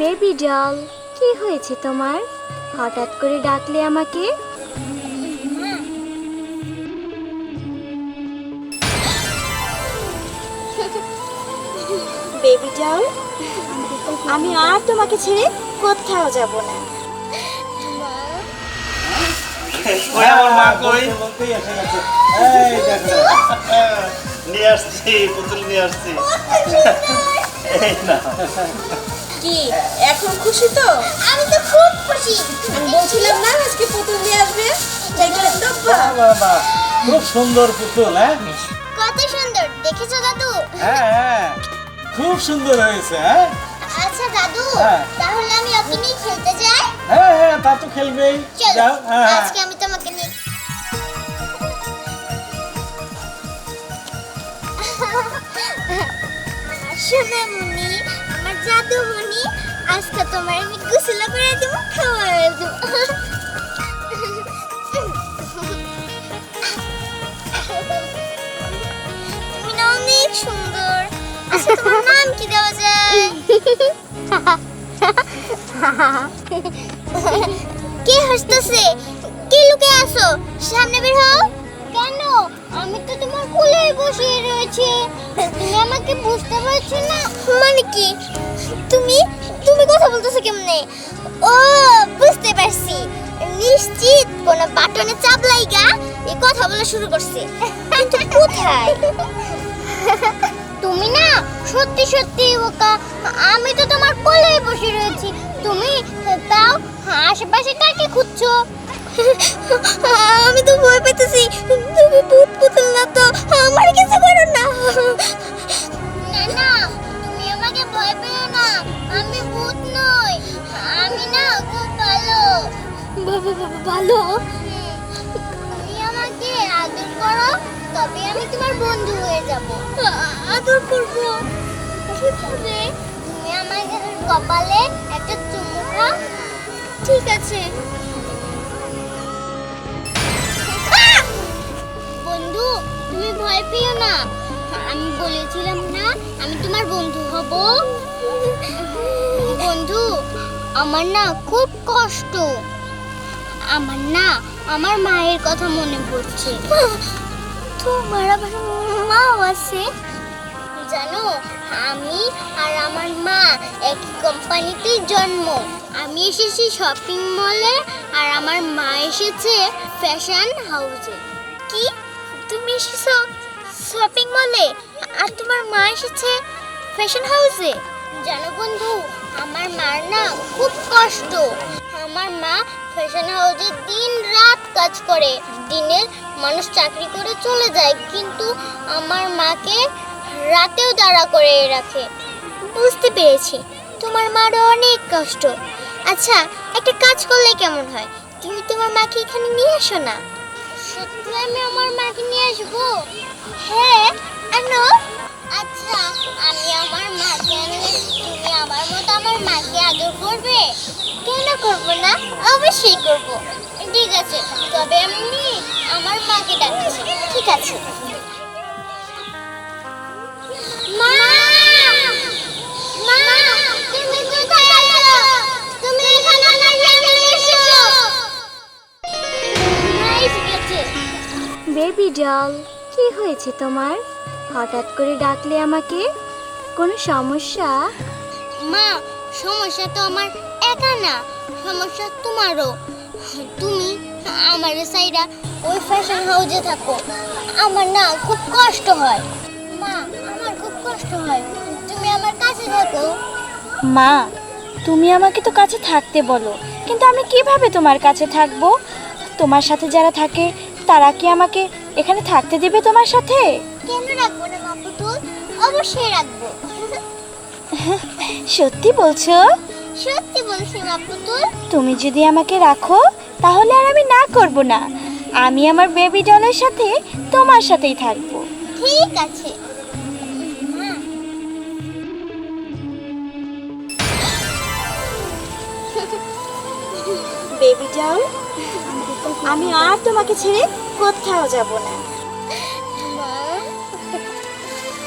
Baby doll কি হয়েছে তোমার? হঠাৎ করে ডাকলে আমাকে? বেবি ডল আমি আর তোমাকে ছেড়ে কোথাও যাব না। দেখো নিয়ে আসছি পুতুল নিয়ে আসছি। এই না কি? এখন খুশি তো? আমি তো খুব খুশি। আমি বলছিলাম না আজকে পুতুল নিয়ে আসবে। খুব সুন্দর পুতুল হ্যাঁ? কত সুন্দর দেখেছ দাদু? হ্যাঁ হ্যাঁ। খুব সুন্দর হয়েছে হ্যাঁ? আচ্ছা দাদু হ্যাঁ। তাহলে আমি ওকে নিয়ে খেলতে যাই? হ্যাঁ হ্যাঁ তা তো খেলবেই। যাও হ্যাঁ হ্যাঁ। আজকে আমি তোমাকে নিয়ে শোনা মুনি আমার জাদু মুনি আজকে তোমার আমি গোসল করে দেবো খাওয়ার দেবো। তুমি না অনেক সুন্দর। আচ্ছা তোমার নাম কি দেওয়া যায়? কে হাসতেছে? কে লুকে আসো সামনে বের হও। কেন? আমি তো তোমার কোলে বসে রয়েছি। তুমি আমাকে বুঝতে পারছ না। মানে কি? তুমি তুমি কথা বলতেছো কেমনে? ও বুঝতে পারছি। নিশ্চিত কোন বাটনে চাপ লাইগা এই কথা বলা শুরু করছে। কিন্তু কোথায়? তুমি না সত্যি সত্যি বোকা আমি তো তোমার কোলে বসে রয়েছি। তুমি তাও আশেপাশে কাকে খুঁজছো? আমি তো ভয় পেতেছি তুমি ভূত পুতুল না তো আমার কিছু করো না না। আমি ভূত নই আমি না খুব ভালো ভালো। তুমি আমাকে আদর করো তবে আমি তোমার বন্ধু হয়ে যাব। আদর করব। কীভাবে তুমি আমাকে কপালে একটা চুমু খাও। ঠিক আছে। বন্ধু তুমি ভয় পেও না। আমি বলেছিলাম না, আমি তোমার বন্ধু হব। বন্ধু, আমার না খুব কষ্ট। আমার না, আমার মায়ের কথা মনে পড়ছে। তোমার আবার মাও আছে। জানো, আমি আর আমার মা একই কোম্পানিতেই জন্ম। আমি এসেছি শপিং মলে আর আমার মা এসেছে ফ্যাশন হাউসে কি? তুমি এসেছ? শপিং মলে আর তোমার মা এসেছে ফ্যাশন হাউসে জানো বন্ধু, আমার মার না খুব কষ্ট। আমার মা ফ্যাশন হাউসে দিন রাত কাজ করে। দিনে মানুষ চাকরি করে চলে যায়, কিন্তু আমার মাকে রাতেও দাঁড়া করে রাখে। বুঝতে পেরেছি, তোমার মারও অনেক কষ্ট। আচ্ছা একটা কাজ করলে কেমন হয়? তুমি তোমার মাকে এখানে নিয়ে আসো না। আমি আমার মাকে নিয়ে আসব? হ্যাঁ আনো। আচ্ছা আমি আমার মাকে আনলে তুমি আমার মতো আমার মাকে আদর করবে? কেন করব না? অবশ্যই করব। ঠিক আছে, তবে আমি আমার মাকে ডাকছি। ঠিক আছে। ডল কি হয়েছে তোমার? হঠাৎ করে ডাকলে আমাকে? কোনো সমস্যা? মা সমস্যা তো আমার একা না সমস্যা তোমারও। তুমি আমার সাইডা ওই ফ্যাশন হাউজে থাকো। আমার না খুব কষ্ট হয়। মা আমার খুব কষ্ট হয়। তুমি আমার কাছে থাকো। মা তুমি আমাকে তো কাছে থাকতে বলো। কিন্তু আমি কীভাবে তোমার কাছে থাকব? তোমার সাথে যারা থাকে তারা কি আমাকে এখানে থাকতে দেবে তোমার সাথে? কেন রাখব না মা পুতুল অবশ্যই রাখব। সত্যি বলছো? সত্যি বলছি মা পুতুল তুমি যদি আমাকে রাখো তাহলে আর আমি না করব না। আমি আমার বেবি ডলের সাথে তোমার সাথেই থাকব। ঠিক আছে। বেবি ডল আমি আর তোমাকে ছেড়ে কোথাও যাব না।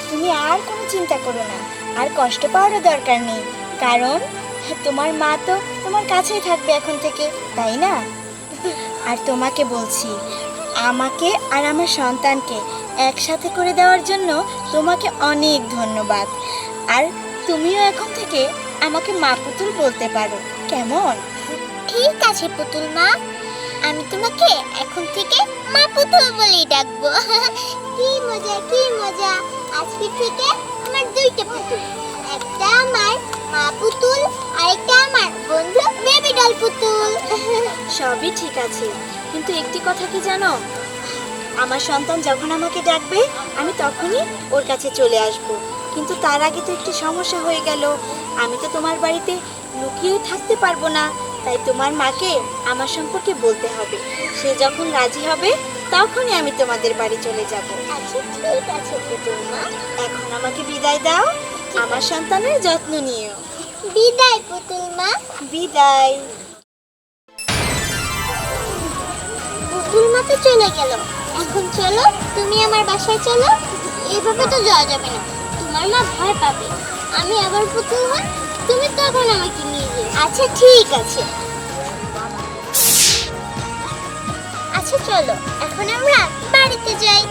তুমি আর কোনো চিন্তা করো না। আর কষ্ট পাওয়ারও দরকার নেই। কারণ তোমার মা তো তোমার কাছেই থাকবে এখন থেকে তাই না? আর তোমাকে বলছি আমাকে আর আমার সন্তানকে একসাথে করে দেওয়ার জন্য তোমাকে অনেক ধন্যবাদ। আর তুমিও এখন থেকে আমাকে মা পুতুল বলতে পারো। কেমন? ঠিক আছে পুতুল মা। আমি তোমাকে এখন থেকে মা পুতুল বলেই ডাকবো। কি মজা কি মজা। আজকে থেকে আমার দুইটা পুতুল, একটা আমার মা পুতুল আর একটা আমার বন্ধু বেবি ডল পুতুল। সবই ঠিক আছে, কিন্তু একটি কথা কি জানো? আমার সন্তান যখন আমাকে ডাকবে, আমি তখনই ওর কাছে চলে আসব। কিন্তু তার আগে তো একটি সমস্যা হয়ে গেল। আমি তো তোমার বাড়িতে লুকিয়ে থাকতে পারব না। তাই তোমার মাকে আমার সম্পর্কে বলতে হবে। সে যখন রাজি হবে তখনই আমি তোমাদের বাড়ি চলে যাব। আচ্ছা ঠিক আছে এখন আমাকে বিদায় দাও। আমার সন্তানের যত্ন নিও। বিদায় পুতুল মা। বিদায়। পুতুল মা তো চলে গেল। এখন চলো তুমি আমার বাসায় চলো। এভাবে তো যাওয়া যাবে না। তোমার মা ভয় পাবে। আমি আবার পুতুল হই, তুমি তখন আমাকে নিয়ে যেও। আচ্ছা ঠিক আছে। আচ্ছা চলো, এখন আমরা বাড়িতে যাই।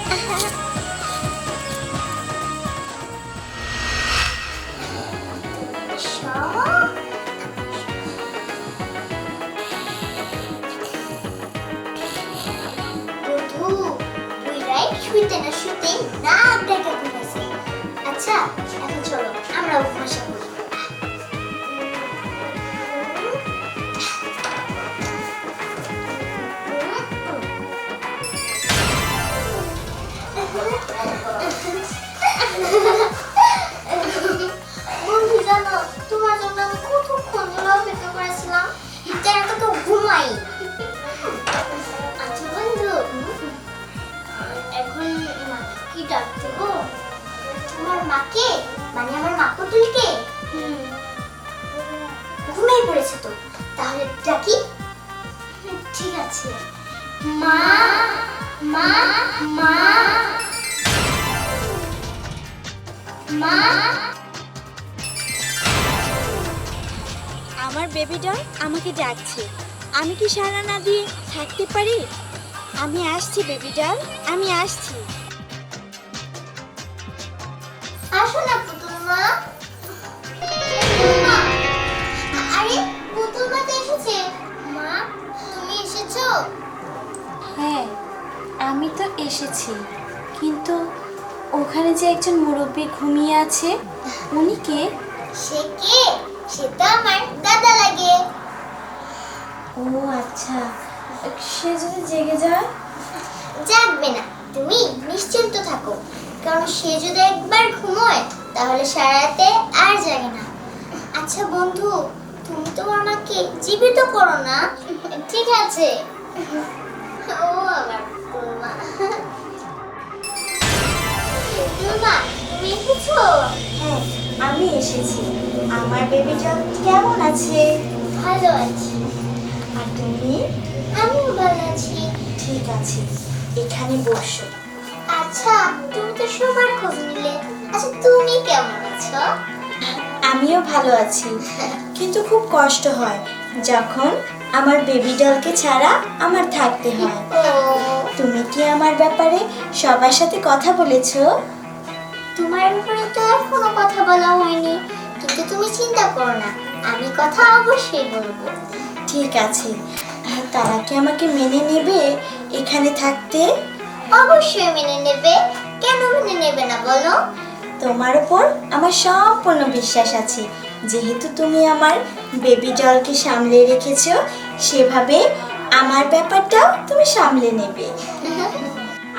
শুইতে না শুতে না ডেকে ঘুমাইছে আচ্ছা এখন চলো আমরা ঠিক আছে মা মা মা। মা। আমার বেবিটা আমাকে ডাকছে। আমি কি সারা না দিয়ে থাকতে পারি? আমি আসছি বেবিটা আমি আসছি। আমি তো এসেছি কিন্তু ওখানে যে একজন মুরব্বী ঘুমিয়ে আছে উনি কে? সে কে? সে তো আমার দাদা লাগে। ও আচ্ছা সে যদি জেগে যায়? জাগবে না তুমি নিশ্চিন্ত থাকো কারণ সে যদি একবার ঘুমোয় তাহলে সারাতে আর জাগে না। আচ্ছা বন্ধু তুমি তোমার মাকে জীবিত করো না। ঠিক আছে। আমি এসেছি। আমার বেবিটা কেমন আছে? ভালো আছি। আর তুমি? আমিও ভালো আছি। ঠিক আছে এখানে বসো। আচ্ছা তুমি তো সবার খোঁজ নিলে। আচ্ছা তুমি কেমন আছো? আমিও ভালো আছি। কিন্তু খুব কষ্ট হয় যখন আমার বেবি ডলকে ছাড়া আমার থাকতে হয়। তুমি কি আমার ব্যাপারে সবার সাথে কথা বলেছ? তোমার ব্যাপারে তো আর কোনো কথা বলা হয়নি। কিন্তু তুমি চিন্তা করো না আমি কথা অবশ্যই বলব। ঠিক আছে। তারা কি আমাকে মেনে নেবে এখানে থাকতে? অবশ্যই মেনে নেবে। কেন মেনে নেবে না বলো? তোমার উপর আমার সম্পূর্ণ বিশ্বাস আছে। যেহেতু তুমি আমার বেবি ডলকে সামলে রেখেছো সেভাবে আমার ব্যাপারটাও তুমি সামলে নেবে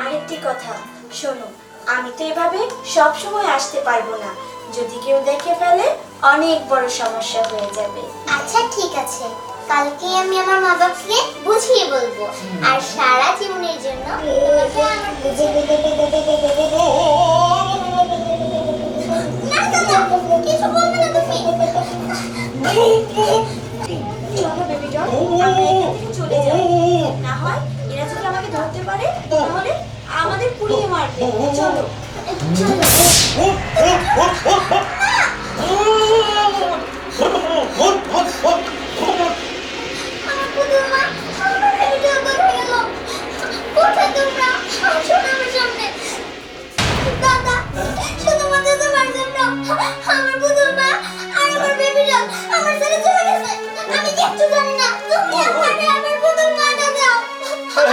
আরেকটি কথা শোনো আমি তো এভাবে সব সময় আসতে পারব না যদি কেউ দেখে ফেলে অনেক বড় সমস্যা হয়ে যাবে আচ্ছা ঠিক আছে কালকে আমি আমার মা বাবাকে বুঝিয়ে বলব আর সারা জীবনের জন্য তোমাকে আমার বুঝিয়ে না না না কিছু বলবে না তুমি চলো বেবি ডল চলে। না হয় এরা যদি আমাকে ধরতে পারে তাহলে আমাদের পুড়িয়ে মারবে। চলো আমার পুতুল মা আমার আমার আমার আমার বেবি ডল আমার ছেলে চলে গেছে। আমি কিচ্ছু জানি না। তুমি আমাকে আমার পুতুল মাটা দাও।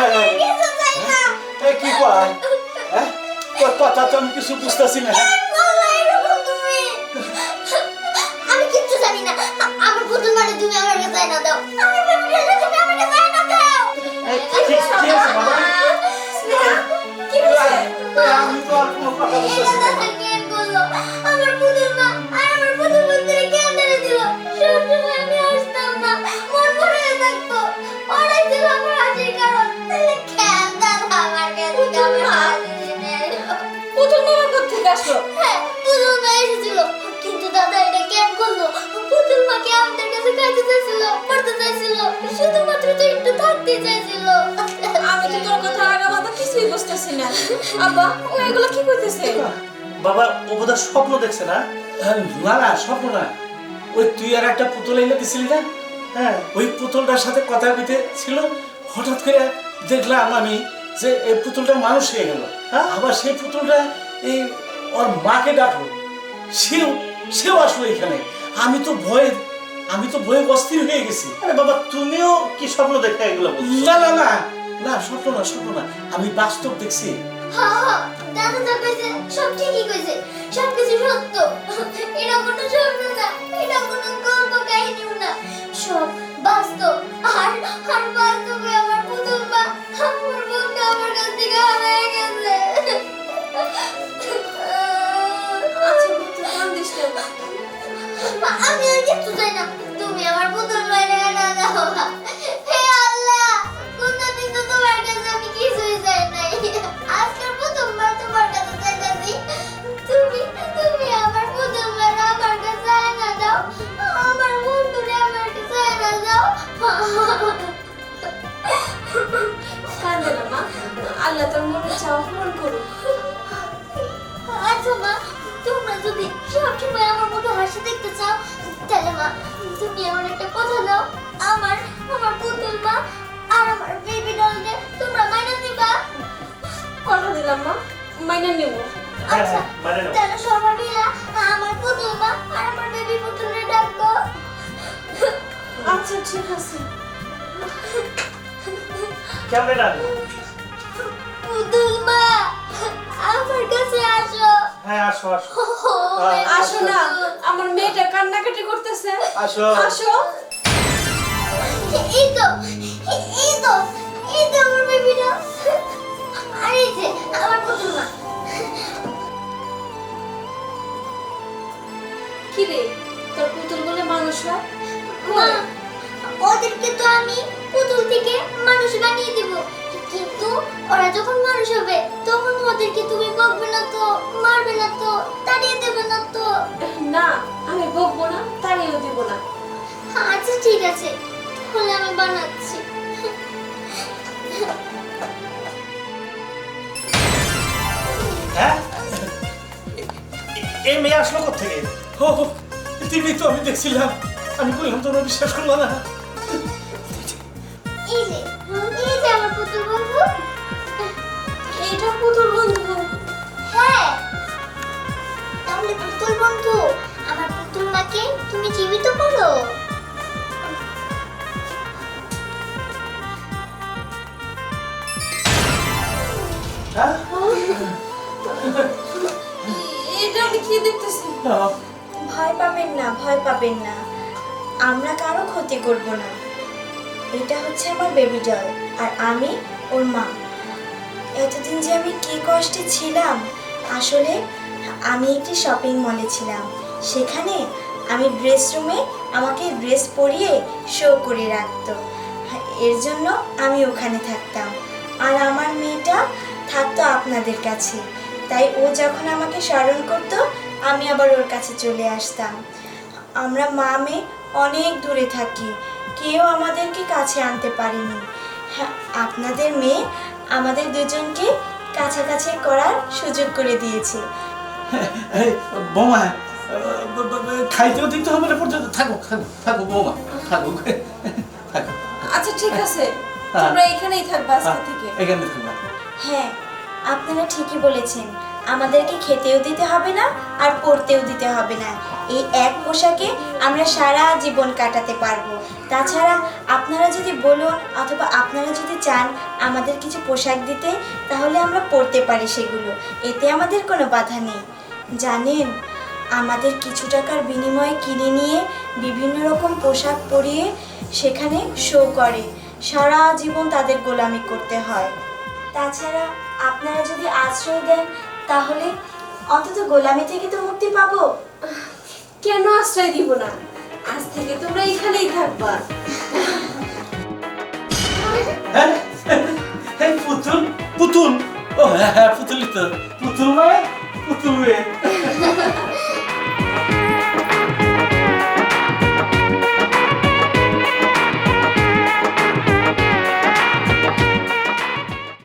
আমি কিছু চাই না। এ কি কয়? হ্যাঁ? কথা তো আমি কিছু বুঝতেছি না। আমি কিচ্ছু জানি না। আমার পুতুল মাটা তুমি আমার কাছে না দাও। না। আব্বা ও এগুলো কি করতেছে বাবা ও বোধহয় স্বপ্ন দেখছে না? না না স্বপ্ন না। ওই তুই আর একটা পুতুল এনে দিছিলি না? হ্যাঁ ওই পুতুলটার সাথে কথা কইতে ছিল হঠাৎ করে দেখলাম আমি যে এই পুতুলটা মানুষ হয়ে গেল। হ্যাঁ? আবার সেই পুতুলটা এই ওর মাকে ডাকলো। সেও সেও আসলো এখানে। আমি তো ভয়ে আমি তো ভয়ে অস্থির হয়ে গেছি। আরে বাবা তুমিও কি স্বপ্ন দেখে এগুলো না না না। না স্বপ্ন না স্বপ্ন না। আমি বাস্তব দেখছি। দাদা যা কইছে সব ঠিকই কইছে। সব কিছু সত্য। এটা কোনো স্বপ্ন না এটা কোনো গল্প কাহিনীও না। সব বাস্তব। আর আর বাস্তবে আমার পুতুল মা আমার আমার কাছ থেকে হারিয়ে গেছে। আচ্ছা আমি আর কিচ্ছু চাই না। তুমি আমার পুতুল মায়ের না দাও কান্দে না মা আল্লাহ তোর মনে চাওয়া করুক আচ্ছা মা তোমরা যদি সবসময় আমার মতো হাসি দেখতে চাও তাহলে মা তুমি আমার একটা কথা দাও আমার আমার পুতুল মা আর আমার বেবি ডলকে তোমরা মাইনা দিবা কথা দিলাম মাইনা নেব আচ্ছা। তাহলে সবার আমার পুতুল মা আর আমার বেবি পুতুলের ডাকবো আচ্ছা ঠিক আছে। কেমনে ডাকবো পুতুল মা আমার কাছে আসো। হ্যাঁ আসো আসো। আসো না আমার মেয়েটা কান্নাকাটি করতেছে। আসো। আসো। এই তো এই তো এই তো আমার বেবিটা। আর এই যে আমার পুতুল মা কি রে তোর পুতুল বলে মানুষ হয়? মা ওদেরকে তো আমি পুতুল থেকে মানুষ বানিয়ে দেব। কিন্তু ওরা যখন মানুষ হবে তখন ওদেরকে তুমি বকবে না তো মারবে না তো তাড়িয়ে দেবে না তো। না আমি বকবো না তাড়িয়েও দিব না। আচ্ছা ঠিক আছে তাহলে আমি বানাচ্ছি। হ্যাঁ? এই মেয়ে আসলো কোথেকে ও টিভি তো আমি দেখছিলাম। আমি বললাম তোমরা বিশ্বাস করল না। এই যে এই যে আমার পুতুল বন্ধু। এইটা পুতুল বন্ধু। হ্যাঁ। তাহলে পুতুল বন্ধু আমার পুতুল মাকে তুমি জীবিত করো। হ্যাঁ? এটা আমি কি দেখতেছি? না, ভয় পাবেন না ভয় পাবেন না। আমরা কারও ক্ষতি করব না। এটা হচ্ছে আমার বেবি ডল আর আমি ওর মা। এতদিন যে আমি কি কষ্টে ছিলাম, আসলে আমি একটি শপিং মলে ছিলাম। সেখানে আমি ড্রেস রুমে আমাকে ড্রেস পরিয়ে শো করে রাখত। এর জন্য আমি ওখানে থাকতাম। আর আমার মেয়েটা থাকতো আপনাদের কাছে। তাই ও যখন আমাকে স্মরণ করতো, আমি আবার ওর কাছে চলে আসতাম। আমরা মা মেয়ে অনেক দূরে থাকি। কেউ আমাদেরকে কাছে আনতে পারেনি। হ্যাঁ, আপনাদের মেয়ে আমাদের দুজনকে কাছাকাছি করার সুযোগ করে দিয়েছে। এই বৌমা খাইতেও দিতে হবে না পর্যন্ত। থাকো থাকো থাকো বৌমা থাকো থাকো। আচ্ছা ঠিক আছে। হ্যাঁ। তোমরা এখানেই থাকবা আজকে থেকে। এখানে থাকবা। হ্যাঁ আপনারা ঠিকই বলেছেন। আমাদেরকে খেতেও দিতে হবে না আর পড়তেও দিতে হবে না। এই এক পোশাকে আমরা সারা জীবন কাটাতে পারব। তাছাড়া আপনারা যদি বলুন অথবা আপনারা যদি চান আমাদের কিছু পোশাক দিতে, তাহলে আমরা পরতে পারি সেগুলো। এতে আমাদের কোনো বাধা নেই। জানেন, আমাদের কিছু টাকার বিনিময়ে কিনে নিয়ে বিভিন্ন রকম পোশাক পরিয়ে সেখানে শো করে। সারা জীবন তাদের গোলামি করতে হয়। তাছাড়া আপনারা যদি আশ্রয় দেন তাহলে অন্তত গোলামি থেকে তো মুক্তি পাবো। কেন আশ্রয় দিব না? আজ থেকে তোমরা এখানেই থাকবা। হ্যাঁ এই পুতুল পুতুল। ও হ্যাঁ হ্যাঁ পুতুলই তো। পুতুল নয় পুতুল রে